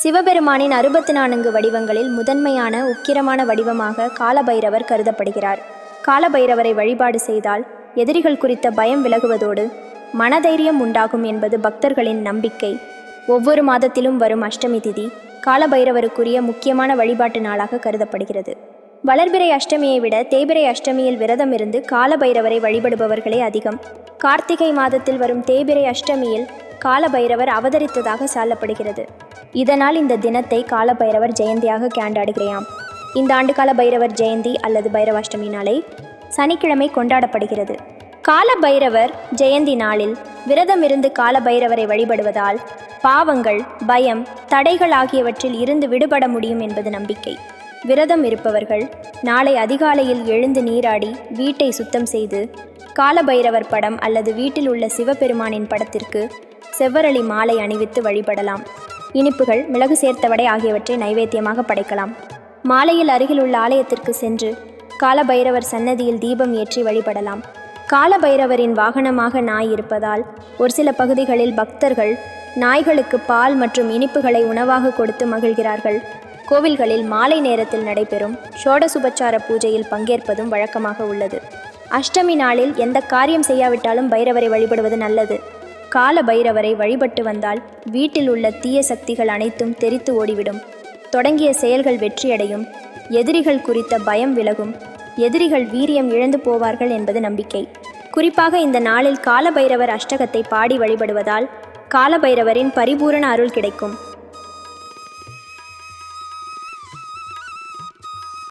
சிவபெருமானின் அறுபத்தி நான்கு வடிவங்களில் முதன்மையான உக்கிரமான வடிவமாக காலபைரவர் கருதப்படுகிறார். காலபைரவரை வழிபாடு செய்தால் எதிரிகள் குறித்த பயம் விலகுவதோடு மனதைரியம் உண்டாகும் என்பது பக்தர்களின் நம்பிக்கை. ஒவ்வொரு மாதத்திலும் வரும் அஷ்டமி திதி காலபைரவருக்குரிய முக்கியமான வழிபாட்டு நாளாக கருதப்படுகிறது. வளர்பிறை அஷ்டமியை விட தேய்பிறை அஷ்டமியில் விரதம் இருந்து காலபைரவரை வழிபடுபவர்களே அதிகம். கார்த்திகை மாதத்தில் வரும் தேய்பிறை அஷ்டமியில் காலபைரவர் அவதரித்ததாக சொல்லப்படுகிறது. இதனால் இந்த தினத்தை காலபைரவர் ஜெயந்தியாக கொண்டாடுகிறாம் இந்த ஆண்டு கால பைரவர் ஜெயந்தி அல்லது பைரவாஷ்டமி நாளை சனிக்கிழமை கொண்டாடப்படுகிறது. கால பைரவர் ஜெயந்தி நாளில் விரதம் இருந்து கால பைரவரை வழிபடுவதால் பாவங்கள் பயம் தடைகள் ஆகியவற்றில் இருந்து விடுபட முடியும் என்பது நம்பிக்கை. விரதம் இருப்பவர்கள் நாளை அதிகாலையில் எழுந்து நீராடி வீட்டை சுத்தம் செய்து காலபைரவர் படம் அல்லது வீட்டில் உள்ள சிவபெருமானின் படத்திற்கு செவ்வரளி மாலை அணிவித்து வழிபடலாம். இனிப்புகள் மிளகு சேர்த்த வடை ஆகியவற்றை நைவேத்தியமாக படைக்கலாம். மாலையில் அருகில் உள்ள ஆலயத்திற்கு சென்று காலபைரவர் சன்னதியில் தீபம் ஏற்றி வழிபடலாம். காலபைரவரின் வாகனமாக நாய் இருப்பதால் ஒரு சில பகுதிகளில் பக்தர்கள் நாய்களுக்கு பால் மற்றும் இனிப்புகளை உணவாக கொடுத்து மகிழ்கிறார்கள். கோவில்களில் மாலை நேரத்தில் நடைபெறும் சோடசுபச்சார பூஜையில் பங்கேற்பதும் வழக்கமாக உள்ளது. அஷ்டமி நாளில் எந்த காரியம் செய்யாவிட்டாலும் பைரவரை வழிபடுவது நல்லது. கால பைரவரை வழிபட்டு வந்தால் வீட்டில் உள்ள தீய சக்திகள் அனைத்தும் தெரித்து ஓடிவிடும். தொடங்கிய செயல்கள் வெற்றியடையும். எதிரிகள் குறித்த பயம் விலகும். எதிரிகள் வீரியம் இழந்து போவார்கள் என்பது நம்பிக்கை. குறிப்பாக இந்த நாளில் காலபைரவர் அஷ்டகத்தை பாடி வழிபடுவதால் காலபைரவரின் பரிபூரண அருள் கிடைக்கும்.